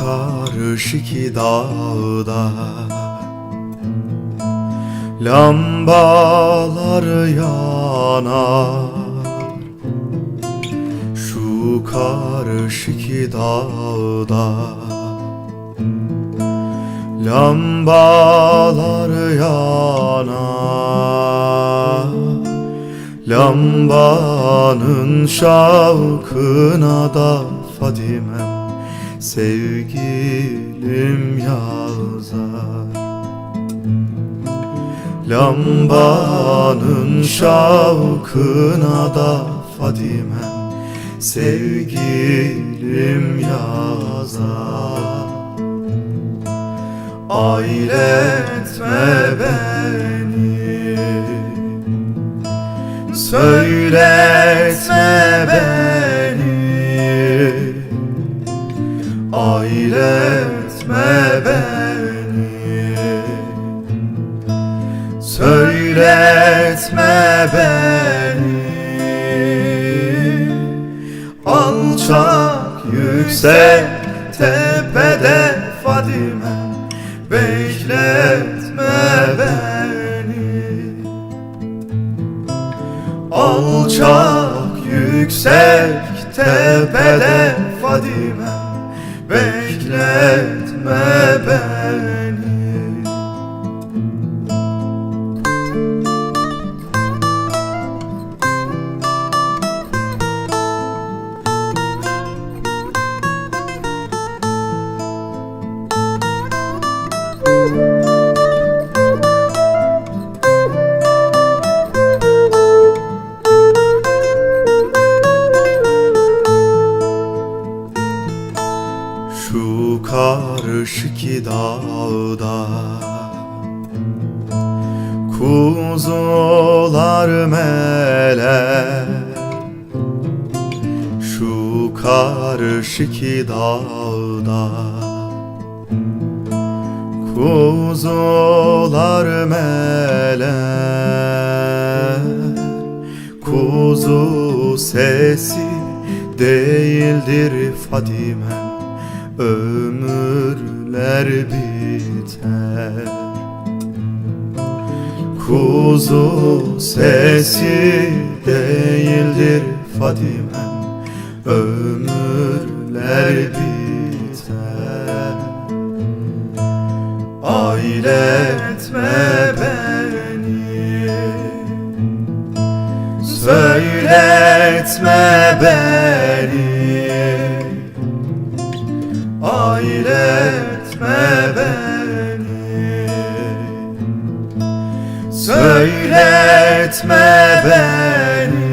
karışık dağda. Lambalar yanar. Şu karışık dağda. Lambalar yanar. Lambanın şavkına da Fadimem Sevgilim yazar Lambanın şavkına da Fadimem Sevgilim yazar Ailetme beni. Söyletme beni Ailetme beni. Söyletme beni. Alçak yüksek tepede Fadime Bekletme beni. Alçak yüksek tepede Fadime Bekletme beni Şu karışık dağda Kuzular meler Şu karışık dağda Kuzular meler Kuzu sesi değildir Fadimem Ömürler biter. Kuzu sesi değildir Fadimem Ömürler biter. Ailetme Ailetme beni. Söyletme beni.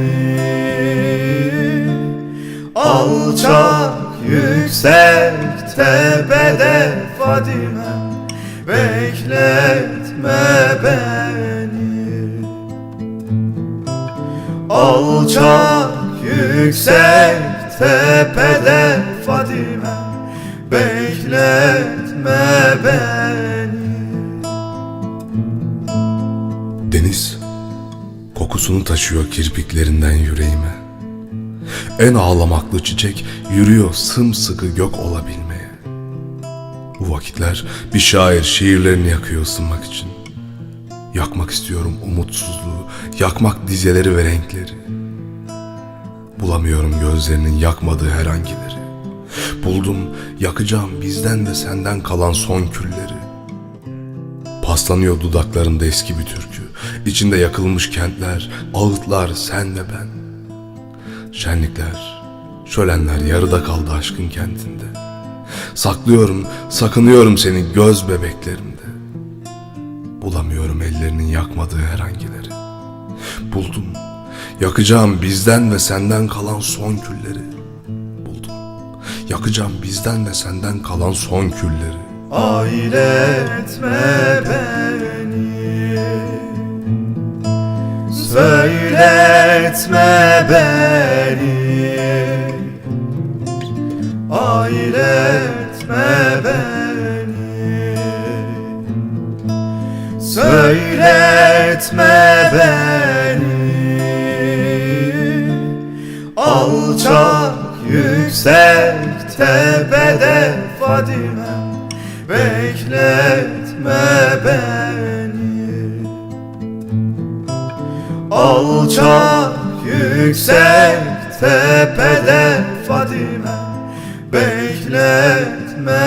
Alçak yüksek tepede Fadime Bekletme beni. Alçak yüksek Fadime Bekletme beni Deniz kokusunu taşıyor kirpiklerinden yüreğime. En ağlamaklı çiçek yürüyor sımsıkı gök olabilmeye. Bu vakitler bir şair şiirlerini yakıyor ısınmak için. Yakmak istiyorum umutsuzluğu, yakmak dizeleri ve renkleri. Bulamıyorum gözlerinin yakmadığı herhangileri. Buldum yakacağım bizden de senden kalan son külleri. Paslanıyor dudaklarında eski bir türkü. İçinde yakılmış kentler, ağıtlar, sen ve ben. Şenlikler, şölenler yarıda kaldı aşkın kentinde. Saklıyorum, sakınıyorum seni göz bebeklerimde. Bulamıyorum ellerinin yakmadığı herhangileri. Buldum, yakacağım bizden ve senden kalan son külleri. Yakacağım bizden ve senden kalan son külleri. Ailetme beni. Söyletme beni. Ailetme beni. Söyletme beni. Alçak tepede Fadime Bekletme beni. Alçak yüksek tepede Fadime Bekletme